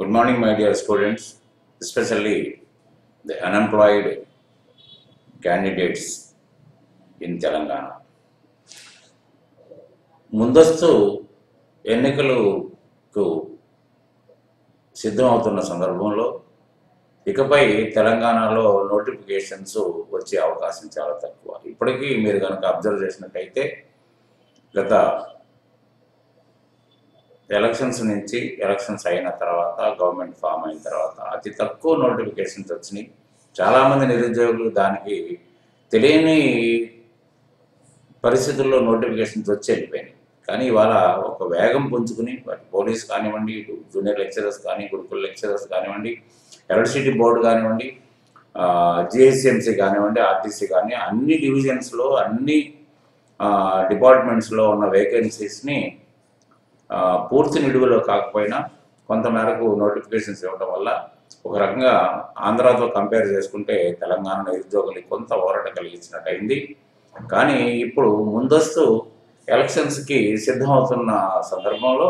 Good morning, my dear students, especially the unemployed candidates in Telangana. ముందస్తు ఎన్నికలకు సిద్ధమవుతున్న సందర్భంలో ఇకపై తెలంగాణలో నోటిఫికేషన్స్ వచ్చే అవకాశం చాలా తక్కువ ఇప్పటికీ మీరు కనుక అబ్జర్వ్ చేసినట్టయితే గత ఎలక్షన్స్ నుంచి ఎలక్షన్స్ అయిన తర్వాత గవర్నమెంట్ ఫామ్ అయిన తర్వాత అతి తక్కువ నోటిఫికేషన్స్ వచ్చినాయి. చాలామంది నిరుద్యోగులు దానికి తెలియని పరిస్థితుల్లో నోటిఫికేషన్స్ వచ్చి వెళ్ళిపోయినాయి. కానీ ఇవాళ ఒక వేగం పుంజుకుని పోలీస్ కానివ్వండి ఇటు జూనియర్ లెక్చరర్స్ కానీ గురుకుల లెక్చరర్స్ కానివ్వండి ఎలక్ట్రిసిటీ బోర్డు కానివ్వండి జిహెచ్ఎంసీ కానివ్వండి ఆర్టీసీ కానీ అన్ని డివిజన్స్లో అన్ని డిపార్ట్మెంట్స్లో ఉన్న వేకెన్సీస్ని పూర్తి నిలువలో కాకపోయినా కొంత మేరకు నోటిఫికేషన్స్ ఇవ్వడం వల్ల ఒక రకంగా ఆంధ్రాతో కంపేర్ చేసుకుంటే తెలంగాణ నిరుద్యోగులకి కొంత ఊరట కలిగించినట్టు అయింది కానీ ఇప్పుడు ముందస్తు ఎలక్షన్స్కి సిద్ధమవుతున్న సందర్భంలో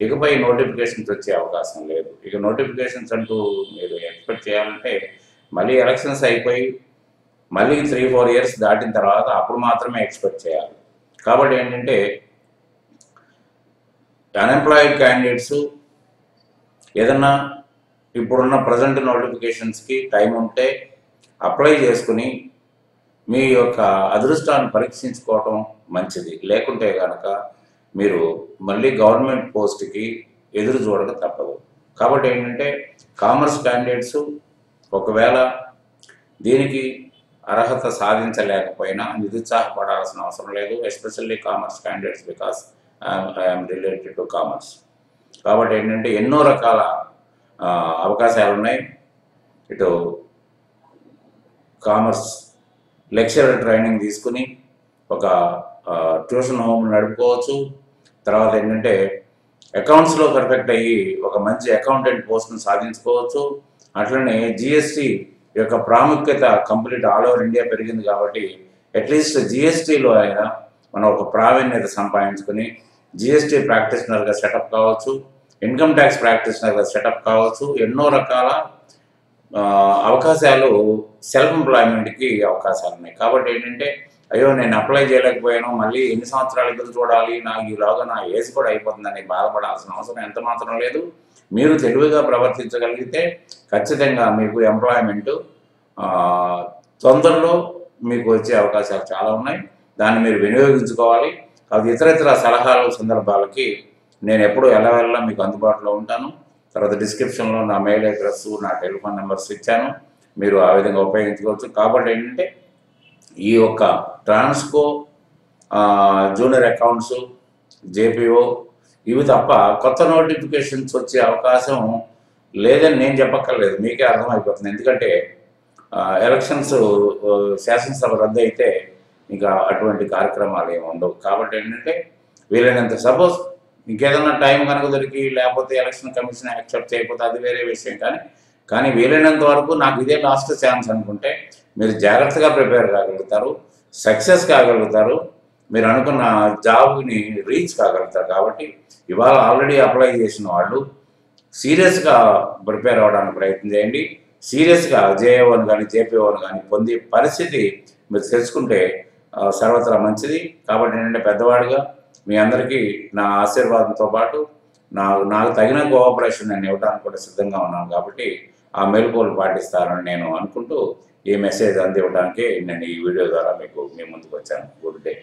ఇకపై నోటిఫికేషన్స్ వచ్చే అవకాశం లేదు. ఇక నోటిఫికేషన్స్ అంటూ మీరు ఎక్స్పెక్ట్ చేయాలంటే మళ్ళీ ఎలక్షన్స్ అయిపోయి మళ్ళీ త్రీ ఫోర్ ఇయర్స్ దాటిన తర్వాత అప్పుడు మాత్రమే ఎక్స్పెక్ట్ చేయాలి. కాబట్టి ఏంటంటే అన్ఎంప్లాయిడ్ క్యాండిడేట్స్ ఏదన్నా ఇప్పుడున్న ప్రజెంట్ నోటిఫికేషన్స్కి టైం ఉంటే అప్లై చేసుకుని మీ యొక్క అదృష్టాన్ని పరీక్షించుకోవటం మంచిది. లేకుంటే కనుక మీరు మళ్ళీ గవర్నమెంట్ పోస్ట్కి ఎదురు చూడక తప్పదు. కాబట్టి ఏంటంటే కామర్స్ క్యాండిడేట్స్ ఒకవేళ దీనికి అర్హత సాధించలేకపోయినా నిరుత్సాహపడాల్సిన అవసరం లేదు especially commerce candidates because I'm related to commerce కాబట్టి ఏంటంటే ఎన్నో రకాల అవకాశాలు ఉన్నాయి ఇటు కామర్స్ లెక్చరర్ ట్రైనింగ్ తీసుకుని ఒక ట్యూషన్ హోమ్ నడుపుకోవచ్చు. తర్వాత ఏంటంటే అకౌంట్స్లో పర్ఫెక్ట్ అయ్యి ఒక మంచి అకౌంటెంట్ పోస్ట్ను సాధించుకోవచ్చు. అట్లనే జిఎస్టి యొక్క ప్రాముఖ్యత కంప్లీట్ ఆల్ ఓవర్ ఇండియా పెరిగింది కాబట్టి అట్లీస్ట్ జిఎస్టీలో అయినా మనం ఒక ప్రావీణ్యత సంపాదించుకుని జిఎస్టీ ప్రాక్టీషనర్గా సెటప్ కావచ్చు ఇన్కమ్ ట్యాక్స్ ప్రాక్టీషనర్గా సెటప్ కావచ్చు ఎన్నో రకాల అవకాశాలు సెల్ఫ్ ఎంప్లాయ్మెంట్కి అవకాశాలు ఉన్నాయి. కాబట్టి ఏంటంటే అయ్యో నేను అప్లై చేయలేకపోయాను మళ్ళీ ఎన్ని సంవత్సరాలు ఎదురు చూడాలి నాకు ఈలోగా నా ఏజ్ కూడా అయిపోతుందని బాధపడాల్సిన అవసరం ఎంత మాత్రం లేదు. మీరు తెలివిగా ప్రవర్తించగలిగితే ఖచ్చితంగా మీకు ఎంప్లాయ్మెంట్ తొందరలో మీకు వచ్చే అవకాశాలు చాలా ఉన్నాయి. దాన్ని మీరు వినియోగించుకోవాలి. అది ఇతర ఇతర సలహాలు సందర్భాలకి నేను ఎప్పుడు ఎలా వెళ్ళా మీకు అందుబాటులో ఉంటాను. తర్వాత డిస్క్రిప్షన్లో నా మెయిల్ అడ్రస్ నా టెలిఫోన్ నెంబర్స్ ఇచ్చాను. మీరు ఆ విధంగా ఉపయోగించుకోవచ్చు. కాబట్టి ఏంటంటే ఈ యొక్క ట్రాన్స్కో జూనియర్ అకౌంట్స్ జేపీఓ ఇవి తప్ప కొత్త నోటిఫికేషన్స్ వచ్చే అవకాశం లేదని నేను చెప్పక్కర్లేదు. మీకే అర్థమైపోతుంది. ఎందుకంటే ఎలక్షన్స్ శాసనసభ రద్దు అయితే ఇంకా అటువంటి కార్యక్రమాలు ఏమి ఉండవు. కాబట్టి ఏంటంటే వీలైనంత సపోజ్ ఇంకేదన్నా టైం కనుక దొరికి లేకపోతే ఎలక్షన్ కమిషన్ యాక్సెప్ట్ చేయకపోతే అది వేరే విషయం కానీ కానీ వీలైనంత వరకు నాకు ఇదే లాస్ట్ ఛాన్స్ అనుకుంటే మీరు జాగ్రత్తగా ప్రిపేర్ కాగలుగుతారు సక్సెస్ కాగలుగుతారు మీరు అనుకున్న జాబ్ని రీచ్ కాగలుగుతారు. కాబట్టి ఇవాళ ఆల్రెడీ అప్లై చేసిన వాళ్ళు సీరియస్గా ప్రిపేర్ అవ్వడానికి ప్రయత్నం చేయండి. సీరియస్గా జేఏఓని కానీ జేపీఓని కానీ పొందే పరిస్థితి మీరు తెలుసుకుంటే సర్వత్రా మంచిది. కాబట్టి ఏంటంటే పెద్దవాడిగా మీ అందరికీ నా ఆశీర్వాదంతో పాటు నా నాకు తగిన కోఆపరేషన్ నేను ఇవ్వడానికి కూడా సిద్ధంగా ఉన్నాను కాబట్టి ఆ మెలకువలు పాటిస్తారని నేను అనుకుంటూ ఈ మెసేజ్ అందివ్వడానికి నేను ఈ వీడియో ద్వారా మీకు మీ ముందుకు వచ్చాను. Good day